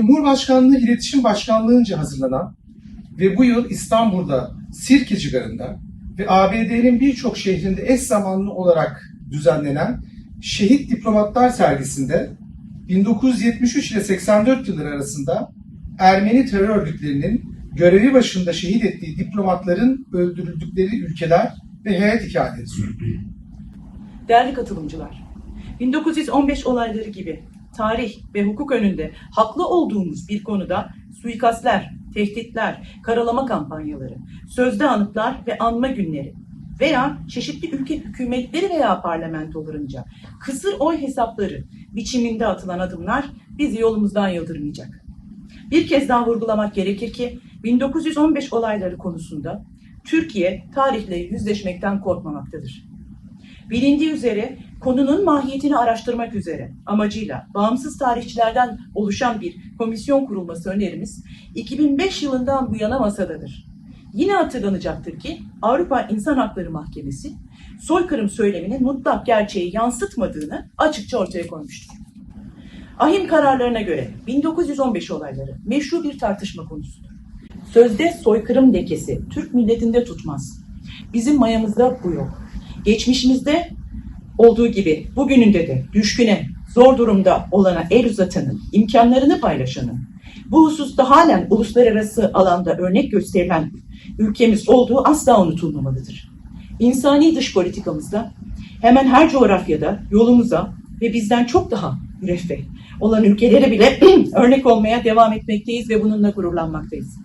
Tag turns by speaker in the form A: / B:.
A: Cumhurbaşkanlığı İletişim Başkanlığı'nca hazırlanan ve bu yıl İstanbul'da Sirke Cigarı'nda ve ABD'nin birçok şehrinde eş zamanlı olarak düzenlenen Şehit Diplomatlar sergisinde 1973 ile 84 yılları arasında Ermeni terör örgütlerinin görevi başında şehit ettiği diplomatların öldürüldükleri ülkeler ve heyet hikayeleri sunuldu.
B: Değerli katılımcılar, 1915 olayları gibi tarih ve hukuk önünde haklı olduğumuz bir konuda suikastler, tehditler, karalama kampanyaları, sözde anıtlar ve anma günleri veya çeşitli ülke hükümetleri veya parlamentolarınca kısır oy hesapları biçiminde atılan adımlar bizi yolumuzdan yıldırmayacak. Bir kez daha vurgulamak gerekir ki 1915 olayları konusunda Türkiye tarihle yüzleşmekten korkmamaktadır. Bilindiği üzere konunun mahiyetini araştırmak üzere amacıyla bağımsız tarihçilerden oluşan bir komisyon kurulması önerimiz 2005 yılından bu yana masadadır. Yine hatırlanacaktır ki Avrupa İnsan Hakları Mahkemesi soykırım söyleminin mutlak gerçeği yansıtmadığını açıkça ortaya koymuştur. Ahim kararlarına göre 1915 olayları meşru bir tartışma konusudur. Sözde soykırım lekesi Türk milletinde tutmaz. Bizim mayamızda bu yok. Geçmişimizde olduğu gibi bugününde de düşküne, zor durumda olana el uzatanın, imkanlarını paylaşanın, bu hususta halen uluslararası alanda örnek gösterilen ülkemiz olduğu asla unutulmamalıdır. İnsani dış politikamızda hemen her coğrafyada yolumuza ve bizden çok daha müreffeh olan ülkelere bile örnek olmaya devam etmekteyiz ve bununla gururlanmaktayız.